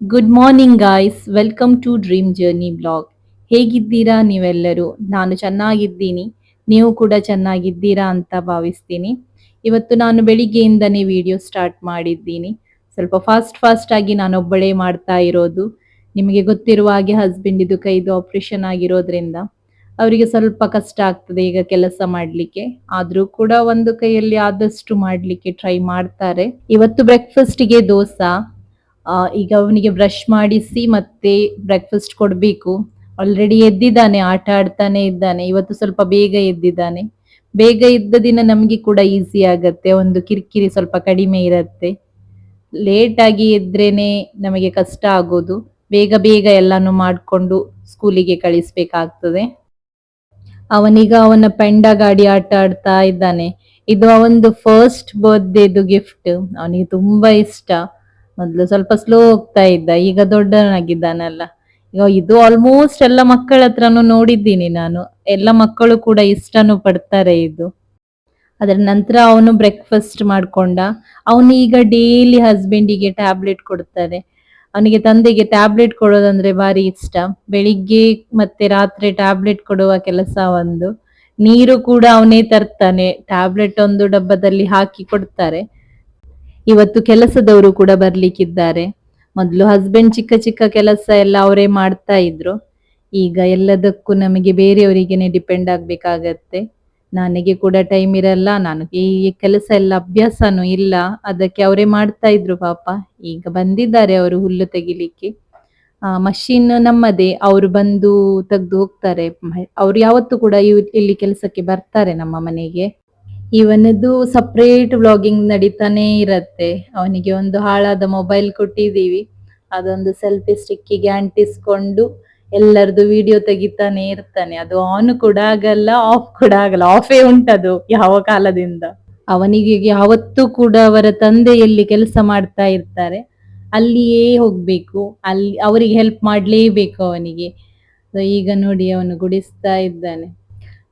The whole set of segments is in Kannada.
Good morning guys welcome to dream journey blog ಹೇಗಿದ್ದೀರಾ ನೀವೆಲ್ಲರೂ? ನಾನು ಚೆನ್ನಾಗಿದ್ದೀನಿ. ನೀವು ಕೂಡ ಚೆನ್ನಾಗಿದ್ದೀರಾ ಅಂತ ಭಾವಿಸ್ತೀನಿ. ಇವತ್ತು ನಾನು ಬೆಳಿಗ್ಗೆಯಿಂದನೇ ವಿಡಿಯೋ ಸ್ಟಾರ್ಟ್ ಮಾಡಿದ್ದೀನಿ. ಸ್ವಲ್ಪ ಫಾಸ್ಟ್ ಫಾಸ್ಟ್ ಆಗಿ ನಾನೊಬ್ಬಳೇ ಮಾಡ್ತಾ ಇರೋದು. ನಿಮಗೆ ಗೊತ್ತಿರುವ ಹಾಗೆ ಹಸ್ಬೆಂಡ್ ಇದು ಕೈದು ಆಪರೇಷನ್ ಆಗಿರೋದ್ರಿಂದ ಅವರಿಗೆ ಸ್ವಲ್ಪ ಕಷ್ಟ ಆಗ್ತದೆ ಈಗ ಕೆಲಸ ಮಾಡ್ಲಿಕ್ಕೆ. ಆದರೂ ಕೂಡ ಒಂದು ಕೈಯಲ್ಲಿ ಆದಷ್ಟು ಮಾಡ್ಲಿಕ್ಕೆ ಟ್ರೈ ಮಾಡ್ತಾರೆ. ಇವತ್ತು ಬ್ರೇಕ್ಫಾಸ್ಟಿಗೆ ದೋಸಾ ಈಗ ಅವನಿಗೆ ಬ್ರಷ್ ಮಾಡಿಸಿ ಮತ್ತೆ ಬ್ರೇಕ್ಫಾಸ್ಟ್ ಕೊಡಬೇಕು. ಆಲ್ರೆಡಿ ಎದ್ದಿದ್ದಾನೆ, ಆಟ ಆಡ್ತಾನೆ ಇದ್ದಾನೆ. ಇವತ್ತು ಸ್ವಲ್ಪ ಬೇಗ ಎದ್ದಿದ್ದಾನೆ. ಬೇಗ ಇದ್ದ ದಿನ ನಮಗೆ ಕೂಡ ಈಸಿ ಆಗತ್ತೆ. ಒಂದು ಕಿರಿಕಿರಿ ಸ್ವಲ್ಪ ಕಡಿಮೆ ಇರತ್ತೆ. ಲೇಟ್ ಆಗಿ ಎದ್ರೇನೆ ನಮಗೆ ಕಷ್ಟ ಆಗೋದು. ಬೇಗ ಬೇಗ ಎಲ್ಲಾನು ಮಾಡ್ಕೊಂಡು ಸ್ಕೂಲಿಗೆ ಕಳಿಸ್ಬೇಕಾಗ್ತದೆ. ಅವನೀಗ ಅವನ ಪೆಂಡ ಗಾಡಿ ಆಟ ಆಡ್ತಾ ಇದ್ದಾನೆ. ಇದು ಅವನದು ಫಸ್ಟ್ ಬರ್ತ್ಡೇದು ಗಿಫ್ಟ್ ಅವನಿಗೆ ತುಂಬಾ ಇಷ್ಟ. ಮೊದ್ಲು ಸ್ವಲ್ಪ ಸ್ಲೋ ಹೋಗ್ತಾ ಇದ್ದ, ಈಗ ದೊಡ್ಡನಾಗಿದ್ದಾನಲ್ಲ. ಈಗ ಇದು ಆಲ್ಮೋಸ್ಟ್ ಎಲ್ಲ ಮಕ್ಕಳ ಹತ್ರನು ನೋಡಿದ್ದೀನಿ ನಾನು. ಎಲ್ಲ ಮಕ್ಕಳು ಕೂಡ ಇಷ್ಟನು ಪಡ್ತಾರೆ ಇದು. ಅದರ ನಂತರ ಅವನು ಬ್ರೇಕ್ಫಾಸ್ಟ್ ಮಾಡ್ಕೊಂಡ. ಅವನು ಈಗ ಡೈಲಿ ಹಸ್ಬೆಂಡಿಗೆ ಟ್ಯಾಬ್ಲೆಟ್ ಕೊಡ್ತಾರೆ. ಅವನಿಗೆ ತಂದೆಗೆ ಟ್ಯಾಬ್ಲೆಟ್ ಕೊಡೋದಂದ್ರೆ ಭಾರಿ ಇಷ್ಟ. ಬೆಳಿಗ್ಗೆ ಮತ್ತೆ ರಾತ್ರಿ ಟ್ಯಾಬ್ಲೆಟ್ ಕೊಡುವ ಕೆಲಸ ಒಂದು. ನೀರು ಕೂಡ ಅವನೇ ತರ್ತಾನೆ. ಟ್ಯಾಬ್ಲೆಟ್ ಒಂದು ಡಬ್ಬದಲ್ಲಿ ಹಾಕಿ ಕೊಡ್ತಾರೆ. ಇವತ್ತು ಕೆಲಸದವರು ಕೂಡ ಬರ್ಲಿಕ್ಕಿದ್ದಾರೆ. ಮೊದಲು ಹಸ್ಬೆಂಡ್ ಚಿಕ್ಕ ಚಿಕ್ಕ ಕೆಲಸ ಎಲ್ಲ ಅವರೇ ಮಾಡ್ತಾ ಇದ್ರು. ಈಗ ಎಲ್ಲದಕ್ಕೂ ನಮಗೆ ಬೇರೆಯವರಿಗೆನೆ ಡಿಪೆಂಡ್ ಆಗ್ಬೇಕಾಗತ್ತೆ. ನನಗೆ ಕೂಡ ಟೈಮ್ ಇರಲ್ಲ, ನಾನು ಈ ಕೆಲಸ ಎಲ್ಲ ಅಭ್ಯಾಸನೂ ಇಲ್ಲ. ಅದಕ್ಕೆ ಅವರೇ ಮಾಡ್ತಾ ಇದ್ರು ಪಾಪ. ಈಗ ಬಂದಿದ್ದಾರೆ ಅವರು ಹುಲ್ಲು ತೆಗಿಲಿಕ್ಕೆ. ಆ ಮಷೀನ್ ನಮ್ಮದೇ. ಅವರು ಬಂದು ತೆಗೆದು ಹೋಗ್ತಾರೆ. ಅವ್ರು ಯಾವತ್ತೂ ಕೂಡ ಇಲ್ಲಿ ಕೆಲಸಕ್ಕೆ ಬರ್ತಾರೆ ನಮ್ಮ ಮನೆಗೆ. ಇವನದು ಸಪ್ರೇಟ್ ವ್ಲಾಗಿಂಗ್ ನಡೀತಾನೆ ಇರತ್ತೆ. ಅವನಿಗೆ ಒಂದು ಹಾಳಾದ ಮೊಬೈಲ್ ಕೊಟ್ಟಿದ್ದೀವಿ. ಅದೊಂದು ಸೆಲ್ಫಿ ಸ್ಟಿಕ್ಕಿಗೆ ಅಂಟಿಸ್ಕೊಂಡು ಎಲ್ಲರದು ವಿಡಿಯೋ ತೆಗಿತಾನೆ ಇರ್ತಾನೆ. ಅದು ಆನ್ ಕೂಡ ಆಗಲ್ಲ ಆಫ್ ಕೂಡ ಆಗಲ್ಲ. ಆಫೇ ಉಂಟದು ಯಾವ ಕಾಲದಿಂದ. ಅವನಿಗೆ ಯಾವತ್ತೂ ಕೂಡ ಅವರ ತಂದೆ ಎಲ್ಲಿ ಕೆಲಸ ಮಾಡ್ತಾ ಇರ್ತಾರೆ. ಅಲ್ಲಿಯೇ ಹೋಗ್ಬೇಕು. ಅಲ್ಲಿ ಅವರಿಗೆ ಹೆಲ್ಪ್ ಮಾಡ್ಲೇಬೇಕು ಅವನಿಗೆ. ಈಗ ನೋಡಿ ಅವನು ಗುಡಿಸ್ತಾ ಇದ್ದಾನೆ.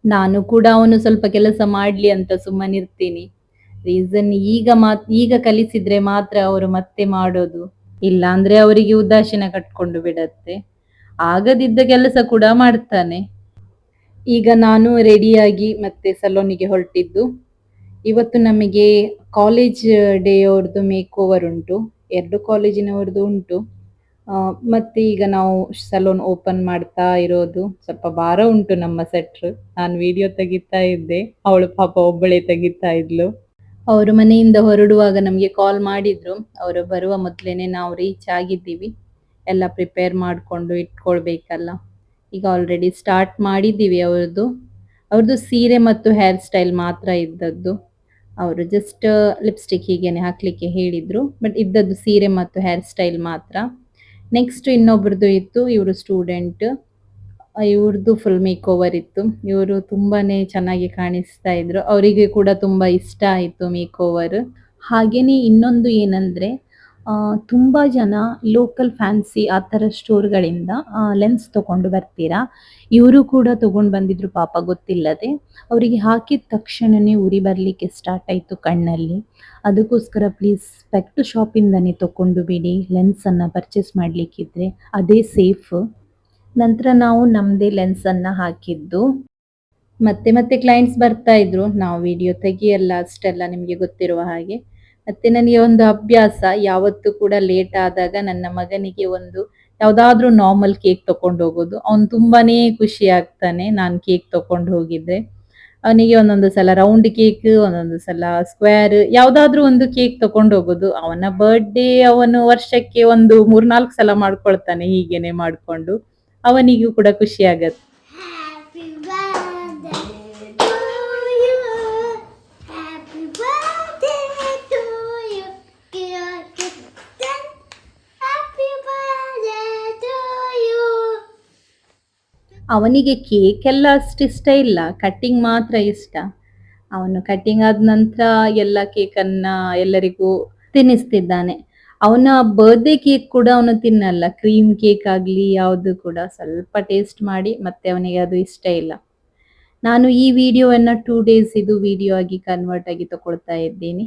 ನಾನು ಕೂಡ ಅವನು ಸ್ವಲ್ಪ ಕೆಲಸ ಮಾಡ್ಲಿ ಅಂತ ಸುಮ್ಮನಿರ್ತೀನಿ ರೀಸನ್ ಈಗ ಮಾತ್, ಈಗ ಕಲಿಸಿದ್ರೆ ಮಾತ್ರ ಅವರು ಮತ್ತೆ ಮಾಡೋದು. ಇಲ್ಲ ಅಂದ್ರೆ ಅವರಿಗೆ ಉದಾಸೀನ ಕಟ್ಕೊಂಡು ಬಿಡತ್ತೆ. ಆಗದಿದ್ದ ಕೆಲಸ ಕೂಡ ಮಾಡ್ತಾನೆ. ಈಗ ನಾನು ರೆಡಿಯಾಗಿ ಮತ್ತೆ ಸಲೂನಿಗೆ ಹೊರಟಿದ್ದು. ಇವತ್ತು ನಮಗೆ ಕಾಲೇಜ್ ಡೇ ಅವ್ರದ್ದು ಮೇಕ್ ಓವರ್ ಉಂಟು. ಎರಡು ಕಾಲೇಜಿನವ್ರದ್ದು ಉಂಟು. ಮತ್ತೆ ಈಗ ನಾವು ಸಲೂನ್ ಓಪನ್ ಮಾಡ್ತಾ ಇರೋದು ಸ್ವಲ್ಪ ಭಾರ ಉಂಟು ನಮ್ಮ ಸೆಟ್ರ್ ನಾನು ವಿಡಿಯೋ ತೆಗಿತಾ ಇದ್ದೆ. ಅವಳು ಪಾಪ ಒಬ್ಬಳೇ ತೆಗಿತಾ ಇದ್ಲು. ಅವರು ಮನೆಯಿಂದ ಹೊರಡುವಾಗ ನಮಗೆ ಕಾಲ್ ಮಾಡಿದ್ರು. ಅವರು ಬರುವ ಮೊದಲೇನೆ ನಾವು ರೀಚ್ ಆಗಿದ್ದೀವಿ. ಎಲ್ಲ ಪ್ರಿಪೇರ್ ಮಾಡಿಕೊಂಡು ಇಟ್ಕೊಳ್ಬೇಕಲ್ಲ. ಈಗ ಆಲ್ರೆಡಿ ಸ್ಟಾರ್ಟ್ ಮಾಡಿದ್ದೀವಿ ಅವ್ರದ್ದು. ಅವ್ರದ್ದು ಸೀರೆ ಮತ್ತು ಹೇರ್ ಸ್ಟೈಲ್ ಮಾತ್ರ ಇದ್ದದ್ದು. ಅವರು ಜಸ್ಟ್ ಲಿಪ್ಸ್ಟಿಕ್ ಹೀಗೇನೆ ಹಾಕ್ಲಿಕ್ಕೆ ಹೇಳಿದ್ರು. ಬಟ್ ಇದ್ದದ್ದು ಸೀರೆ ಮತ್ತು ಹೇರ್ ಸ್ಟೈಲ್ ಮಾತ್ರ. ನೆಕ್ಸ್ಟ್ ಇನ್ನೊಬ್ರದ್ದು ಇತ್ತು, ಇವರು ಸ್ಟೂಡೆಂಟ್ ಇವ್ರದ್ದು ಫುಲ್ ಮೇಕ್ ಓವರ್ ಇತ್ತು. ಇವರು ತುಂಬಾನೇ ಚೆನ್ನಾಗಿ ಕಾಣಿಸ್ತಾ ಇದ್ರು. ಅವರಿಗೆ ಕೂಡ ತುಂಬಾ ಇಷ್ಟ ಆಯಿತು ಮೇಕ್ ಓವರ್ ಹಾಗೇನೆ ಇನ್ನೊಂದು ಏನಂದ್ರೆ ತುಂಬಾ ಜನ ಲೋಕಲ್ ಫ್ಯಾನ್ಸಿ ಆ ಥರ ಸ್ಟೋರ್ಗಳಿಂದ ಲೆನ್ಸ್ ತಗೊಂಡು ಬರ್ತೀರಾ? ಇವರು ಕೂಡ ತಗೊಂಡು ಬಂದಿದ್ರು ಪಾಪ, ಗೊತ್ತಿಲ್ಲದೆ. ಅವರಿಗೆ ಹಾಕಿದ ತಕ್ಷಣನೇ ಉರಿ ಬರಲಿಕ್ಕೆ ಸ್ಟಾರ್ಟ್ ಆಯಿತು ಕಣ್ಣಲ್ಲಿ. ಅದಕ್ಕೋಸ್ಕರ ಪ್ಲೀಸ್ ಸ್ಪೆಕ್ಟ್ ಶಾಪಿಂದನೇ ತಕೊಂಡು ಬಿಡಿ. ಲೆನ್ಸನ್ನು ಪರ್ಚೇಸ್ ಮಾಡಲಿಕ್ಕಿದ್ರೆ ಅದೇ ಸೇಫ್ ನಂತರ ನಾವು ನಮ್ಮದೇ ಲೆನ್ಸನ್ನು ಹಾಕಿದ್ದು. ಮತ್ತೆ ಮತ್ತೆ ಕ್ಲೈಂಟ್ಸ್ ಬರ್ತಾ ಇದ್ರು. ನಾವು ವಿಡಿಯೋ ತೆಗಿಯಲ್ಲ ಅಷ್ಟೆಲ್ಲ ನಿಮಗೆ ಗೊತ್ತಿರುವ ಹಾಗೆ. ಮತ್ತೆ ನನಗೆ ಒಂದು ಅಭ್ಯಾಸ, ಯಾವತ್ತೂ ಕೂಡ ಲೇಟ್ ಆದಾಗ ನನ್ನ ಮಗನಿಗೆ ಒಂದು ಯಾವ್ದಾದ್ರೂ ನಾರ್ಮಲ್ ಕೇಕ್ ತಕೊಂಡು ಹೋಗೋದು. ಅವ್ನು ತುಂಬಾನೇ ಖುಷಿ ಆಗ್ತಾನೆ ನಾನು ಕೇಕ್ ತಕೊಂಡು ಹೋಗಿದ್ರೆ ಅವನಿಗೆ ಒಂದೊಂದು ಸಲ ರೌಂಡ್ ಕೇಕ್ ಒಂದೊಂದು ಸಲ ಸ್ಕ್ವೇರ್ ಯಾವ್ದಾದ್ರೂ ಒಂದು ಕೇಕ್ ತಕೊಂಡು ಹೋಗೋದು. ಅವನ ಬರ್ಡೇ ಅವನು ವರ್ಷಕ್ಕೆ ಒಂದು ಮೂರ್ನಾಲ್ಕು ಸಲ ಮಾಡ್ಕೊಳ್ತಾನೆ ಹೀಗೇನೆ ಮಾಡ್ಕೊಂಡು. ಅವನಿಗೂ ಕೂಡ ಖುಷಿ ಆಗತ್ತೆ ಅವನಿಗೆ ಕೇಕ್ ಎಲ್ಲ ಅಷ್ಟು ಇಷ್ಟ ಇಲ್ಲ ಕಟ್ಟಿಂಗ್ ಮಾತ್ರ ಇಷ್ಟ. ಅವನು ಕಟ್ಟಿಂಗ್ ಆದ ನಂತರ ಎಲ್ಲ ಕೇಕನ್ನ ಎಲ್ಲರಿಗೂ ತಿನ್ನಿಸ್ತಿದ್ದಾನೆ. ಅವನ ಬರ್ತ್ಡೇ ಕೇಕ್ ಕೂಡ ಅವನು ತಿನ್ನಲ್ಲ ಕ್ರೀಮ್ ಕೇಕ್ ಆಗಲಿ ಯಾವುದು ಕೂಡ. ಸ್ವಲ್ಪ ಟೇಸ್ಟ್ ಮಾಡಿ, ಮತ್ತೆ ಅವನಿಗೆ ಅದು ಇಷ್ಟ ಇಲ್ಲ. ನಾನು ಈ ವಿಡಿಯೋವನ್ನು ಟೂ ಡೇಸ್ ಇದು ವಿಡಿಯೋ ಆಗಿ ಕನ್ವರ್ಟ್ ಆಗಿ ತಗೊಳ್ತಾ ಇದ್ದೀನಿ.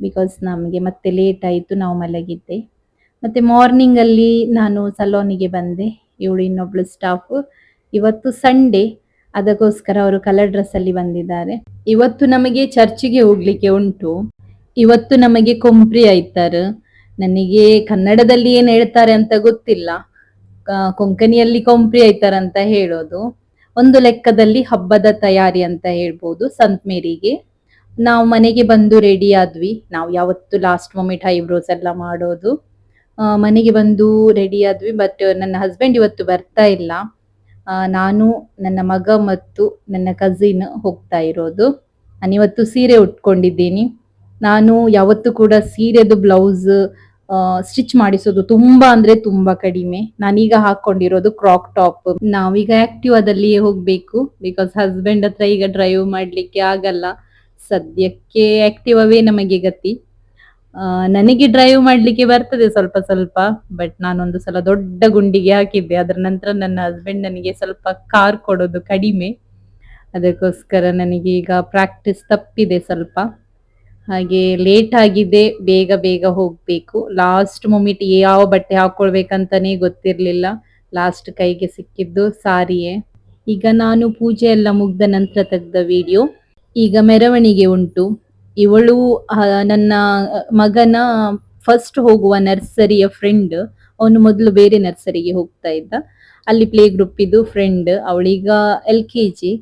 ಬಿಕಾಸ್ ನಮಗೆ ಮತ್ತೆ ಲೇಟ್ ಆಯಿತು, ನಾವು ಮಲಗಿದ್ದೆ. ಮತ್ತೆ ಮಾರ್ನಿಂಗ್ ಅಲ್ಲಿ ನಾನು ಸಲೋನಿಗೆ ಬಂದೆ, ಇವಳು ಇನ್ನೊಬ್ಳು ಸ್ಟಾಫ್ ಇವತ್ತು ಸಂಡೇ ಅದಕ್ಕೋಸ್ಕರ ಅವರು ಕಲರ್ ಡ್ರೆಸ್ ಅಲ್ಲಿ ಬಂದಿದ್ದಾರೆ. ಇವತ್ತು ನಮಗೆ ಚರ್ಚಿಗೆ ಹೋಗ್ಲಿಕ್ಕೆ ಉಂಟು. ಇವತ್ತು ನಮಗೆ ಕೊಂಪ್ರಿ ಆಯ್ತಾರೆ ನನಗೆ ಕನ್ನಡದಲ್ಲಿ ಏನ್ ಹೇಳ್ತಾರೆ ಅಂತ ಗೊತ್ತಿಲ್ಲ. ಕೊಂಕಣಿಯಲ್ಲಿ ಕೊಂಪ್ರಿ ಆಯ್ತಾರಂತ ಹೇಳೋದು. ಒಂದು ಲೆಕ್ಕದಲ್ಲಿ ಹಬ್ಬದ ತಯಾರಿ ಅಂತ ಹೇಳ್ಬೋದು ಸಂತ ಮೇರಿಗೆ. ನಾವು ಮನೆಗೆ ಬಂದು ರೆಡಿ ಆದ್ವಿ. ನಾವು ಯಾವತ್ತು ಲಾಸ್ಟ್ ಮೊಮೆಂಟ್ ಐಬ್ರೋಸ್ ಎಲ್ಲ ಮಾಡೋದು. ಮನೆಗೆ ಬಂದು ರೆಡಿ ಆದ್ವಿ ಬಟ್ ನನ್ನ ಹಸ್ಬೆಂಡ್ ಇವತ್ತು ಬರ್ತಾ ಇಲ್ಲ. ನಾನು, ನನ್ನ ಮಗ ಮತ್ತು ನನ್ನ ಕಸಿನ್ ಹೋಗ್ತಾ ಇರೋದು. ನಾನಿವತ್ತು ಸೀರೆ ಉಟ್ಕೊಂಡಿದ್ದೀನಿ. ನಾನು ಯಾವತ್ತೂ ಕೂಡ ಸೀರೆದು ಬ್ಲೌಸ್ ಸ್ಟಿಚ್ ಮಾಡಿಸೋದು ತುಂಬಾ ಅಂದ್ರೆ ತುಂಬಾ ಕಡಿಮೆ. ನಾನೀಗ ಹಾಕೊಂಡಿರೋದು ಕ್ರಾಕ್ ಟಾಪ್ ನಾವೀಗ ಆಕ್ಟಿವಾದಲ್ಲಿಯೇ ಹೋಗ್ಬೇಕು. ಬಿಕಾಸ್ ಹಸ್ಬೆಂಡ್ ಹತ್ರ ಈಗ ಡ್ರೈವ್ ಮಾಡ್ಲಿಕ್ಕೆ ಆಗಲ್ಲ. ಸದ್ಯಕ್ಕೆ ಆಕ್ಟಿವವೇ ನಮಗೆ ಗತಿ. ನನಗೆ ಡ್ರೈವ್ ಮಾಡ್ಲಿಕ್ಕೆ ಬರ್ತದೆ ಸ್ವಲ್ಪ ಸ್ವಲ್ಪ ಬಟ್ ನಾನೊಂದು ಸಲ ದೊಡ್ಡ ಗುಂಡಿಗೆ ಹಾಕಿದ್ದೆ. ಅದರ ನಂತರ ನನ್ನ ಹಸ್ಬೆಂಡ್ ನನಗೆ ಸ್ವಲ್ಪ ಕಾರ್ ಕೊಡೋದು ಕಡಿಮೆ. ಅದಕ್ಕೋಸ್ಕರ ನನಗೆ ಈಗ ಪ್ರಾಕ್ಟೀಸ್ ತಪ್ಪಿದೆ ಸ್ವಲ್ಪ. ಹಾಗೆ ಲೇಟ್ ಆಗಿದೆ, ಬೇಗ ಬೇಗ ಹೋಗ್ಬೇಕು. ಲಾಸ್ಟ್ ಮೊಮೆಂಟ್ ಯಾವ ಬಟ್ಟೆ ಹಾಕೊಳ್ಬೇಕಂತಾನೆ ಗೊತ್ತಿರ್ಲಿಲ್ಲ. ಲಾಸ್ಟ್ ಕೈಗೆ ಸಿಕ್ಕಿದ್ದು ಸಾರಿಯೇ. ಈಗ ನಾನು ಪೂಜೆ ಎಲ್ಲ ಮುಗ್ದ ನಂತರ ತೆಗೆದ ವಿಡಿಯೋ ಈಗ ಮೆರವಣಿಗೆ ಉಂಟು. ಇವಳು ನನ್ನ ಮಗನ ಫಸ್ಟ್ ಹೋಗುವ ನರ್ಸರಿಯ ಫ್ರೆಂಡ್ ಅವನು ಮೊದಲು ಬೇರೆ ನರ್ಸರಿಗೆ ಹೋಗ್ತಾ ಇದ್ದ. ಅಲ್ಲಿ ಪ್ಲೇ ಗ್ರೂಪ್ ಇದು ಫ್ರೆಂಡ್ ಅವಳೀಗ ಎಲ್ ಕೆ ಜಿ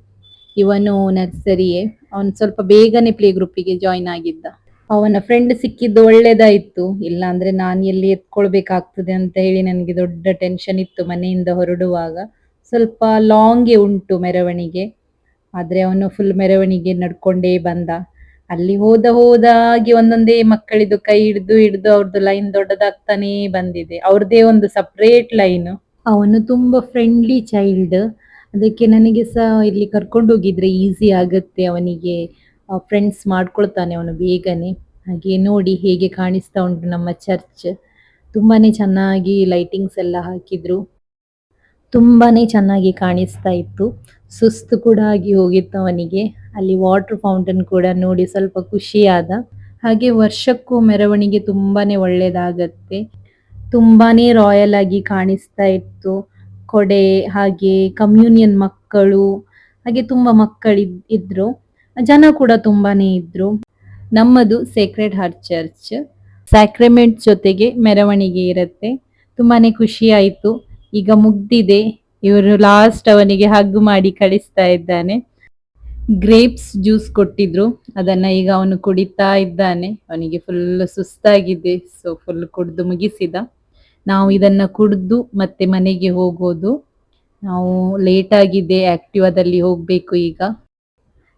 ಇವನು ನರ್ಸರಿಯೇ ಅವನು ಸ್ವಲ್ಪ ಬೇಗನೆ ಪ್ಲೇ ಗ್ರೂಪಿಗೆ ಜಾಯಿನ್ ಆಗಿದ್ದ. ಅವನ ಫ್ರೆಂಡ್ ಸಿಕ್ಕಿದ್ದು ಒಳ್ಳೇದಾಯ್ತು. ಇಲ್ಲ ಅಂದ್ರೆ ನಾನು ಎಲ್ಲಿ ಎತ್ಕೊಳ್ಬೇಕಾಗ್ತದೆ ಅಂತ ಹೇಳಿ ನನಗೆ ದೊಡ್ಡ ಟೆನ್ಷನ್ ಇತ್ತು ಮನೆಯಿಂದ ಹೊರಡುವಾಗ. ಸ್ವಲ್ಪ ಲಾಂಗೆ ಉಂಟು ಮೆರವಣಿಗೆ. ಆದ್ರೆ ಅವನು ಫುಲ್ ಮೆರವಣಿಗೆ ನಡ್ಕೊಂಡೇ ಬಂದ. ಅಲ್ಲಿ ಹೋದ ಹೋದಾಗೆ ಒಂದೊಂದೇ ಮಕ್ಕಳಿದ್ದು ಕೈ ಹಿಡಿದು ಹಿಡಿದು ಅವ್ರದ್ದು ಲೈನ್ ದೊಡ್ಡದಾಗ್ತಾನೆ ಬಂದಿದೆ. ಅವ್ರದೇ ಒಂದು ಸಪ್ರೇಟ್ ಲೈನ್ ಅವನು ತುಂಬಾ ಫ್ರೆಂಡ್ಲಿ ಚೈಲ್ಡ್ ಅದಕ್ಕೆ ನನಗೆ ಸಹ ಇಲ್ಲಿ ಕರ್ಕೊಂಡು ಹೋಗಿದ್ರೆ ಈಸಿ ಆಗುತ್ತೆ ಅವನಿಗೆ ಫ್ರೆಂಡ್ಸ್ ಮಾಡ್ಕೊಳ್ತಾನೆ ಅವನು ಬೇಗನೆ. ಹಾಗೆ ನೋಡಿ ಹೇಗೆ ಕಾಣಿಸ್ತಾ ಉಂಟು ನಮ್ಮ ಚರ್ಚ್ ತುಂಬಾನೇ ಚೆನ್ನಾಗಿ ಲೈಟಿಂಗ್ಸ್ ಎಲ್ಲ ಹಾಕಿದ್ರು. ತುಂಬಾನೇ ಚೆನ್ನಾಗಿ ಕಾಣಿಸ್ತಾ ಇತ್ತು. ಸುಸ್ತು ಕೂಡ ಆಗಿ ಹೋಗಿತ್ತು ಅವನಿಗೆ. ಅಲ್ಲಿ ವಾಟರ್ ಫೌಂಟನ್ ಕೂಡ ನೋಡಿ ಸ್ವಲ್ಪ ಖುಷಿಯಾದ. ಹಾಗೆ ವರ್ಷಕ್ಕೂ ಮೆರವಣಿಗೆ ತುಂಬಾನೇ ಒಳ್ಳೇದಾಗತ್ತೆ. ತುಂಬಾನೇ ರಾಯಲ್ ಆಗಿ ಕಾಣಿಸ್ತಾ ಇತ್ತು. ಕೊಡೆ, ಹಾಗೆ ಕಮ್ಯೂನಿಯನ್ ಮಕ್ಕಳು, ಹಾಗೆ ತುಂಬಾ ಮಕ್ಕಳು ಇದ್ರು. ಜನ ಕೂಡ ತುಂಬಾನೇ ಇದ್ರು. ನಮ್ಮದು ಸೇಕ್ರೆಡ್ ಹಾರ್ಟ್ ಚರ್ಚ್ ಸ್ಯಾಕ್ರಿಮೆಂಟ್ ಜೊತೆಗೆ ಮೆರವಣಿಗೆ ಇರುತ್ತೆ. ತುಂಬಾನೇ ಖುಷಿ ಆಯ್ತು. ಈಗ ಮುಗ್ದಿದೆ. ಇವರು ಲಾಸ್ಟ್ ಅವನಿಗೆ ಹಗ್ ಮಾಡಿ ಕಳಿಸ್ತಾ ಇದ್ದಾನೆ. ಗ್ರೇಪ್ಸ್ ಜ್ಯೂಸ್ ಕೊಟ್ಟಿದ್ರು. ಅದನ್ನ ಈಗ ಅವನು ಕುಡಿತಾ ಇದ್ದಾನೆ. ಅವನಿಗೆ ಫುಲ್ ಸುಸ್ತಾಗಿದೆ. ಸೊ ಫುಲ್ ಕುಡಿದು ಮುಗಿಸಿದ. ನಾವು ಇದನ್ನ ಕುಡಿದು ಮತ್ತೆ ಮನೆಗೆ ಹೋಗೋದು. ನಾವು ಲೇಟ್ ಆಗಿದೆ. ಆಕ್ಟಿವಾದಲ್ಲಿ ಹೋಗ್ಬೇಕು ಈಗ.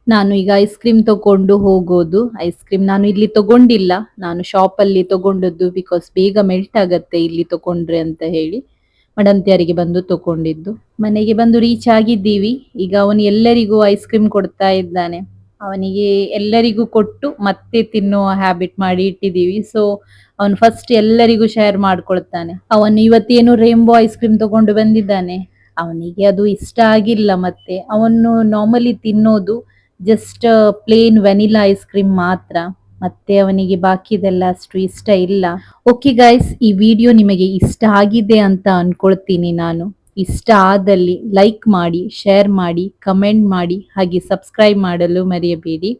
ನಾನು ಈಗ ಐಸ್ ಕ್ರೀಮ್ ತಗೊಂಡು ಹೋಗೋದು. ಐಸ್ ಕ್ರೀಮ್ ನಾನು ಇಲ್ಲಿ ತಗೊಂಡಿಲ್ಲ. ನಾನು ಶಾಪ್ ಅಲ್ಲಿ ತಗೊಂಡದ್ದು ಬಿಕಾಸ್ ಬೇಗ ಮೆಲ್ಟ್ ಆಗತ್ತೆ ಇಲ್ಲಿ ತಗೊಂಡ್ರೆ ಅಂತ ಹೇಳಿ. ಮಡಂತಿಯರಿಗೆ ಬಂದು ತಗೊಂಡಿದ್ದು. ಮನೆಗೆ ಬಂದು ರೀಚ್ ಆಗಿದ್ದೀವಿ. ಈಗ ಅವನು ಎಲ್ಲರಿಗೂ ಐಸ್ ಕ್ರೀಮ್ ಕೊಡ್ತಾ ಇದ್ದಾನೆ. ಅವನಿಗೆ ಎಲ್ಲರಿಗೂ ಕೊಟ್ಟು ಮತ್ತೆ ತಿನ್ನುವ ಹ್ಯಾಬಿಟ್ ಮಾಡಿ ಇಟ್ಟಿದ್ದೀವಿ. ಸೊ ಅವನು ಫಸ್ಟ್ ಎಲ್ಲರಿಗೂ ಶೇರ್ ಮಾಡ್ಕೊಳ್ತಾನೆ. ಅವನು ಇವತ್ತೇನು ರೇಂಬೋ ಐಸ್ ಕ್ರೀಮ್ ತಗೊಂಡು ಬಂದಿದ್ದಾನೆ? ಅವನಿಗೆ ಅದು ಇಷ್ಟ ಆಗಿಲ್ಲ ಮತ್ತೆ. ಅವನು ನಾರ್ಮಲಿ ತಿನ್ನೋದು just plain vanilla ice cream ಮಾತ್ರ. ಮತ್ತೆ ಅವನಿಗೆ ಬಾಕಿದೆಲ್ಲ ಅಷ್ಟು ಇಷ್ಟ ಇಲ್ಲ. ಓಕೆ ಗೈಸ್ ಈ ವಿಡಿಯೋ ನಿಮಗೆ ಇಷ್ಟ ಆಗಿದೆ ಅಂತ ಅನ್ಕೊಳ್ತೀನಿ ನಾನು. ಇಷ್ಟ ಆದಲ್ಲಿ ಲೈಕ್ ಮಾಡಿ ಶೇರ್ ಮಾಡಿ ಕಮೆಂಟ್ ಮಾಡಿ, ಹಾಗೆ ಸಬ್ಸ್ಕ್ರೈಬ್ ಮಾಡಲು ಮರೆಯಬೇಡಿ.